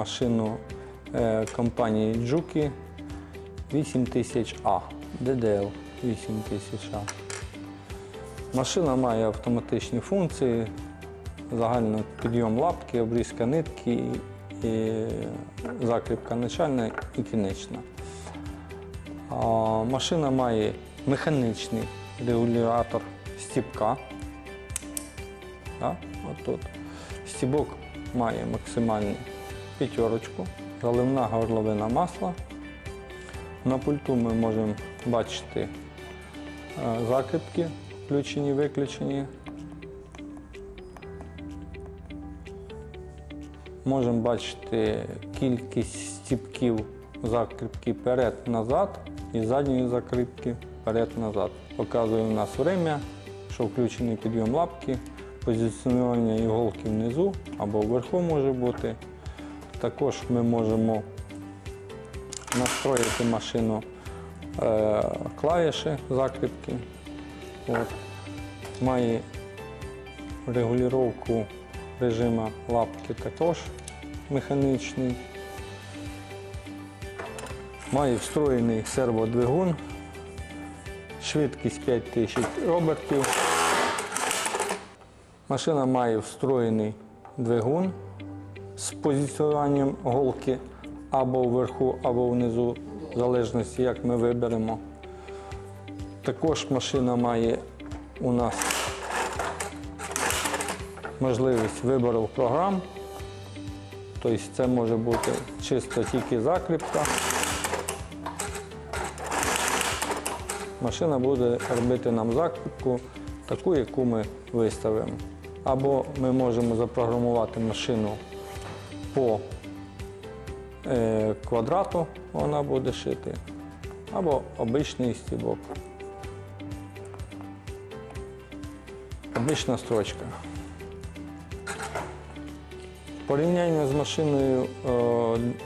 машину е, компанії Juki 8000A, DDL 8000A. Машина має автоматичні функції, загальний підйом лапки, обрізка нитки, закріпка начальна і кінечна. Машина має механічний регулятор тут. Стібок має максимальну п'ятерочку, заливна горловина масла. На пульту ми можемо бачити е, закріпки, включені, виключені. Можемо бачити кількість стіпків закріпки перед-назад і задньої закріпки перед-назад. Показує у нас время, що включений підйом лапки, позиціонування іголки внизу або вверху може бути. Також ми можемо настроїти машину е, клавіші закріпки. От. Має регулювання режиму лапки також механічний. Має встроєний серводвигун, швидкість 5000 обертів. Машина має встроєний двигун з позиціонуванням голки або вверху, або внизу, в залежності, як ми виберемо. Також машина має у нас можливість вибору програм. Тобто це може бути чисто тільки закріпка. Машина буде робити нам закріпку, таку, яку ми виставимо. Або ми можемо запрограмувати машину по е, квадрату, вона буде шити, або обичний стібок. Обична строчка. Порівняння з машиною е,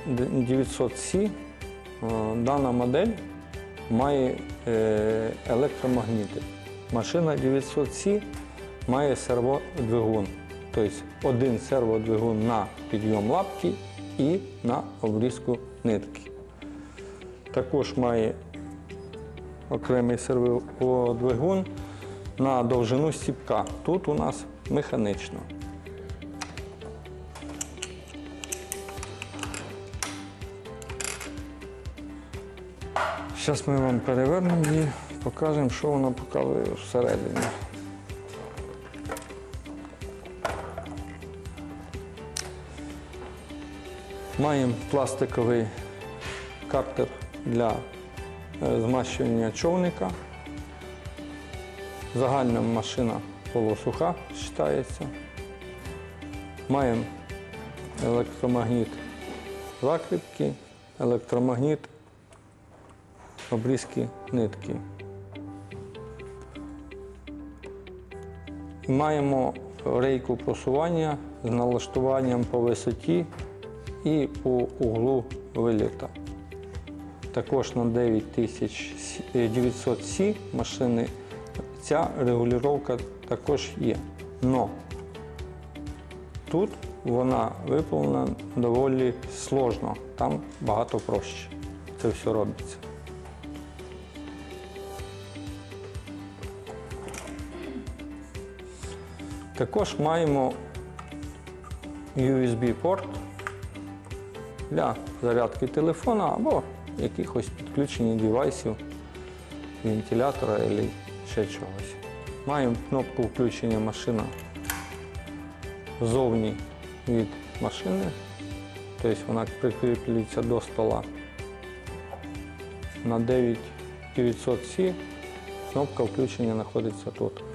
900C, е, дана модель має е, електромагніти. Машина 900C має серводвигун, тобто один серводвигун на підйом лапки і на обрізку нитки. Також має окремий серводвигун на довжину стіпка. Тут у нас механично. Зараз ми вам перевернемо її, покажемо, що вона показує всередині. Маємо пластиковий картер для е, змащування човника. Загальна машина полусуха вважається. Маємо електромагніт закріпки, електромагніт обрізки нитки. Маємо рейку просування з налаштуванням по висоті і по углу виліта. Також на 9900C машини ця регулювання також є. Но тут вона виповнена доволі сложно, там багато проще. Це все робиться. Також маємо USB-порт для зарядки телефона або якихось підключення девайсів, вентилятора або ще чогось. Маємо кнопку включення машина ззовні від машини, тобто вона прикріплюється до стола. На 9900C кнопка включення знаходиться тут.